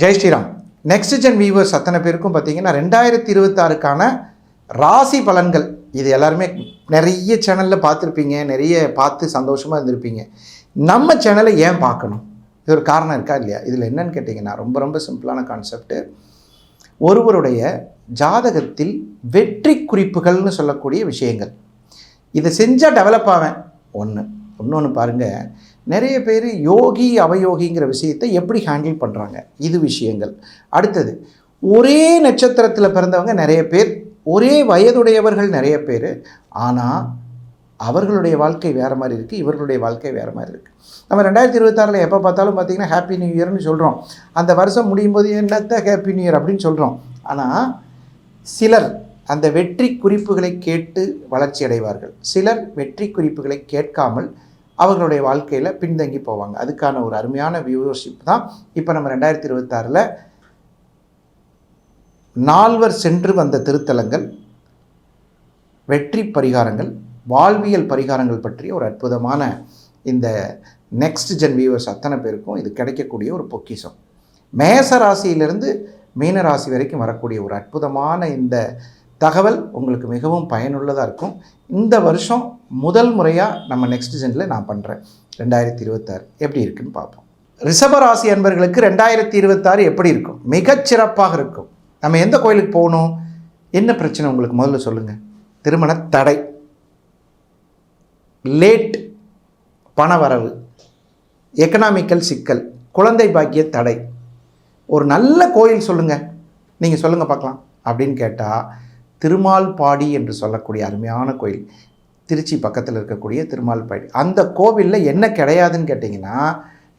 Jai Shriram. Next gen weavers அத்தனை பேருக்கும் பார்த்தீங்கன்னா ரெண்டாயிரத்தி இருபத்தாறுக்கான ராசி பலன்கள். இது எல்லாருமே நிறைய சேனலில் பார்த்துருப்பீங்க நிறைய பார்த்து சந்தோஷமாக இருந்திருப்பீங்க. நம்ம சேனலை ஏன் பார்க்கணும்? இது ஒரு காரணம் இருக்கா இல்லையா? இதில் என்னன்னு கேட்டிங்கன்னா ரொம்ப ரொம்ப சிம்பிளான கான்செப்ட்டு ஒருவருடைய ஜாதகத்தில் வெற்றி குறிப்புகள்னு சொல்லக்கூடிய விஷயங்கள். இதை செஞ்சால் டெவலப் ஆவேன். ஒன்று இன்னொன்று பாருங்கள் நிறைய பேர் யோகி அவயோகிங்கிற விஷயத்தை எப்படி ஹேண்டில் பண்ணுறாங்க இது விஷயங்கள். அடுத்தது ஒரே நட்சத்திரத்தில் பிறந்தவங்க நிறைய பேர் ஒரே வயதுடையவர்கள் நிறைய பேர் ஆனால் அவர்களுடைய வாழ்க்கை வேறு மாதிரி இருக்குது இவர்களுடைய வாழ்க்கை வேறு மாதிரி இருக்குது நம்ம ரெண்டாயிரத்தி இருபத்தாறில் எப்போ பார்த்தாலும் பார்த்தீங்கன்னா ஹாப்பி நியூ இயர்னு சொல்கிறோம் அந்த வருஷம் முடியும் போது என்னத்த ஹாப்பி நியூ இயர் அப்படின்னு சொல்கிறோம் ஆனால் சிலர் அந்த வெற்றி குறிப்புகளை கேட்டு வளர்ச்சி அடைவார்கள். சிலர் வெற்றி குறிப்புகளை கேட்காமல் அவர்களுடைய வாழ்க்கையில் பின்தங்கி போவாங்க. அதுக்கான ஒரு அருமையான வியூவர்ஷிப் தான் இப்போ நம்ம ரெண்டாயிரத்தி இருபத்தாறில் நால்வர் சென்று வந்த திருத்தலங்கள் வெற்றி பரிகாரங்கள் வாழ்வியல் பரிகாரங்கள் பற்றிய ஒரு அற்புதமான இந்த நெக்ஸ்ட் ஜென் வியூவர்ஸ் அத்தனை பேருக்கும் இது கிடைக்கக்கூடிய ஒரு பொக்கிஷம். மேச ராசியிலிருந்து மீன ராசி வரைக்கும் வரக்கூடிய ஒரு அற்புதமான இந்த தகவல் உங்களுக்கு மிகவும் பயனுள்ளதாக இருக்கும். இந்த வருஷம் முதல் முறையாக நம்ம நெக்ஸ்ட் ஜெனில் நான் பண்ணுறேன் ரெண்டாயிரத்தி இருபத்தாறு. எப்படி இருக்குன்னு பார்ப்போம். ரிஷபராசி அன்பர்களுக்கு ரெண்டாயிரத்தி இருபத்தாறு எப்படி இருக்கும்? மிகச்சிறப்பாக இருக்கும். நம்ம எந்த கோயிலுக்கு போகணும்? என்ன பிரச்சனை உங்களுக்கு? முதல்ல சொல்லுங்கள் திருமண தடை. லேட் பணவரவு எக்கனாமிக்கல் சிக்கல். குழந்தை பாக்கிய தடை. ஒரு நல்ல கோயில் சொல்லுங்கள் நீங்கள் சொல்லுங்கள் பார்க்கலாம். அப்படின்னு கேட்டால் திருமால்பாடி என்று சொல்லக்கூடிய அருமையான கோயில். திருச்சி பக்கத்தில் இருக்கக்கூடிய திருமால்பாடி அந்த கோவிலில் என்ன கிடையாதுன்னு கேட்டிங்கன்னா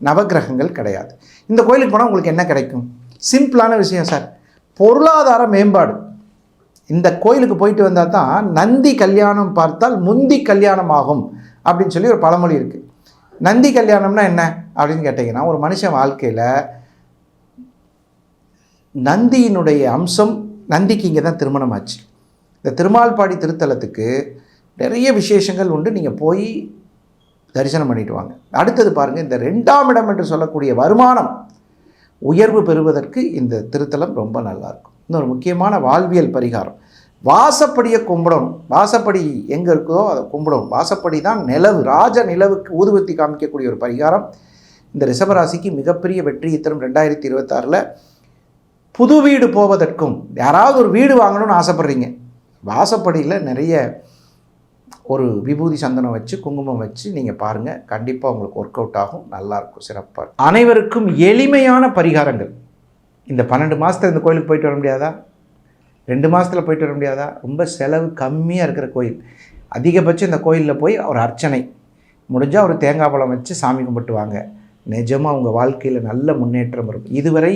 நவக்கிரகங்கள் கிடையாது. இந்த கோயிலுக்கு போனால் உங்களுக்கு என்ன கிடைக்கும்? சிம்பிளான விஷயம் சார். பொருளாதார மேம்பாடு. இந்த கோயிலுக்கு போயிட்டு வந்தால் தான் நந்தி கல்யாணம் பார்த்தால் முந்தி கல்யாணம் ஆகும் அப்படின்னு சொல்லி ஒரு பழமொழி இருக்குது நந்தி கல்யாணம்னா என்ன அப்படின்னு கேட்டிங்கன்னா ஒரு மனுஷன் வாழ்க்கையில் நந்தியினுடைய அம்சம் நந்திக்கு இங்கே தான் திருமணம் ஆச்சு இந்த திருமால்பாடி திருத்தலத்துக்கு நிறைய விசேஷங்கள் உண்டு. நீங்கள் போய் தரிசனம் பண்ணிட்டு வாங்க. அடுத்தது பாருங்கள் இந்த ரெண்டாம் இடம் என்று சொல்லக்கூடிய வருமானம் உயர்வு பெறுவதற்கு இந்த திருத்தலம் ரொம்ப நல்லாயிருக்கும் இன்னொரு முக்கியமான வாழ்வியல் பரிகாரம். வாசப்படியை கும்பிடணும். வாசப்படி எங்கே இருக்குதோ அதை கும்பிடணும். வாசப்படி தான் நிலவு. ராஜ நிலவுக்கு ஊதுவத்தி காமிக்கக்கூடிய ஒரு பரிகாரம். இந்த ரிஷபராசிக்கு மிகப்பெரிய வெற்றியை தரும் ரெண்டாயிரத்தி இருபத்தாறில் புது வீடு போவதற்கும் யாராவது ஒரு வீடு வாங்கணும்னு ஆசைப்பட்றீங்க. வாசப்படியில் நிறைய ஒரு விபூதி சந்தனம் வச்சு குங்குமம் வச்சு நீங்கள் பாருங்கள் கண்டிப்பாக உங்களுக்கு ஒர்க் அவுட் ஆகும். நல்லாயிருக்கும் சிறப்பாக அனைவருக்கும் எளிமையான பரிகாரங்கள். இந்த பன்னெண்டு மாதத்தில் இந்த கோயிலுக்கு போயிட்டு வர முடியாதா? ரெண்டு மாதத்தில் போயிட்டு வர முடியாதா? ரொம்ப செலவு கம்மியாக இருக்கிற கோயில். அதிகபட்சம் இந்த கோயிலில் போய் ஒரு அர்ச்சனை. முடிஞ்சால் ஒரு தேங்காய் பழம் வச்சு சாமி கும்பிட்டு வாங்க நிஜமாக உங்கள் வாழ்க்கையில் நல்ல முன்னேற்றம் வரும். இதுவரை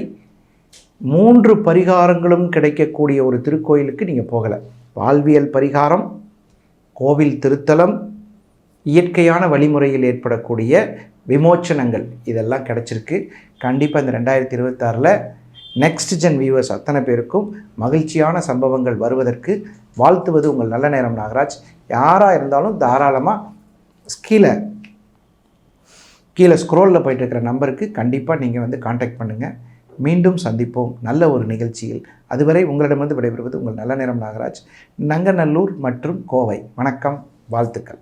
மூன்று பரிகாரங்களும் கிடைக்கக்கூடிய ஒரு திருக்கோயிலுக்கு நீங்கள் போகலை. வாழ்வியல் பரிகாரம் கோவில் திருத்தலம் இயற்கையான வழிமுறையில் ஏற்படக்கூடிய விமோச்சனங்கள் இதெல்லாம் கிடச்சிருக்கு. கண்டிப்பாக இந்த ரெண்டாயிரத்தி இருபத்தாறில் நெக்ஸ்ட் ஜென் வியூவர்ஸ் அத்தனை பேருக்கும் மகிழ்ச்சியான சம்பவங்கள் வருவதற்கு வாழ்த்துவது உங்கள் நல்ல நேரம் நாகராஜ். யாராக இருந்தாலும் தாராளமாக கீழே கீழே ஸ்க்ரோலில் போயிட்டுருக்கிற நம்பருக்கு கண்டிப்பாக நீங்கள் வந்து காண்டாக்ட் பண்ணுங்கள் மீண்டும் சந்திப்போம். நல்ல ஒரு நிகழ்ச்சியில். அதுவரை உங்களிடமிருந்து விடைபெறுவது உங்கள் நல்ல நேரம் நாகராஜ் நங்கநல்லூர் மற்றும் கோவை. வணக்கம் வாழ்த்துக்கள்.